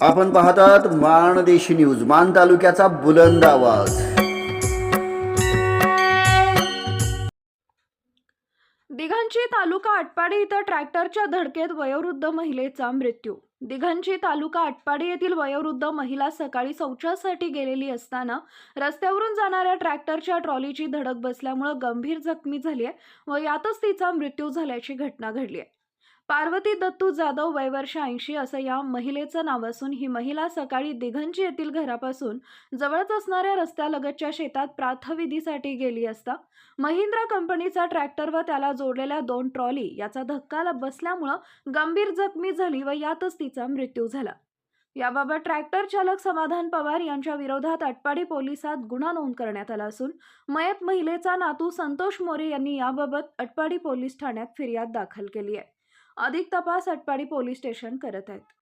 आपण पाहतात माणदेशी न्यूज मान तालुक्याचा बुलंद आवाज. दिघांची तालुका आटपाडी इथं ट्रॅक्टरच्या धडकेत वयोवृद्ध महिलेचा मृत्यू. दिघांची तालुका आटपाडी येथील वयोवृद्ध महिला सकाळी शौचासाठी गेलेली असताना रस्त्यावरून जाणाऱ्या ट्रॅक्टरच्या ट्रॉलीची धडक बसल्यामुळे गंभीर जखमी झाली आहे व यातच तिचा मृत्यू झाल्याची घटना घडली आहे पार्वती दत्तू जाधव वय वर्ष ऐंशी असं या महिलेचं नाव असून ही महिला सकाळी दिघंची येथील घरापासून जवळच असणाऱ्या रस्त्यालगतच्या शेतात प्राथविधीसाठी गेली असता महिंद्रा कंपनीचा ट्रॅक्टर व त्याला जोडलेल्या दोन ट्रॉली याचा धक्का बसल्यामुळं गंभीर जखमी झाली व यातच तिचा मृत्यू झाला. याबाबत ट्रॅक्टर चालक समाधान पवार यांच्या विरोधात अटपाडी पोलिसात गुन्हा नोंद करण्यात आला असून मयत महिलेचा नातू संतोष मोरे यांनी याबाबत अटपाडी पोलीस ठाण्यात फिर्याद दाखल केली आहे. अधिक तपास अटपाडी पोलीस स्टेशन करत आहेत.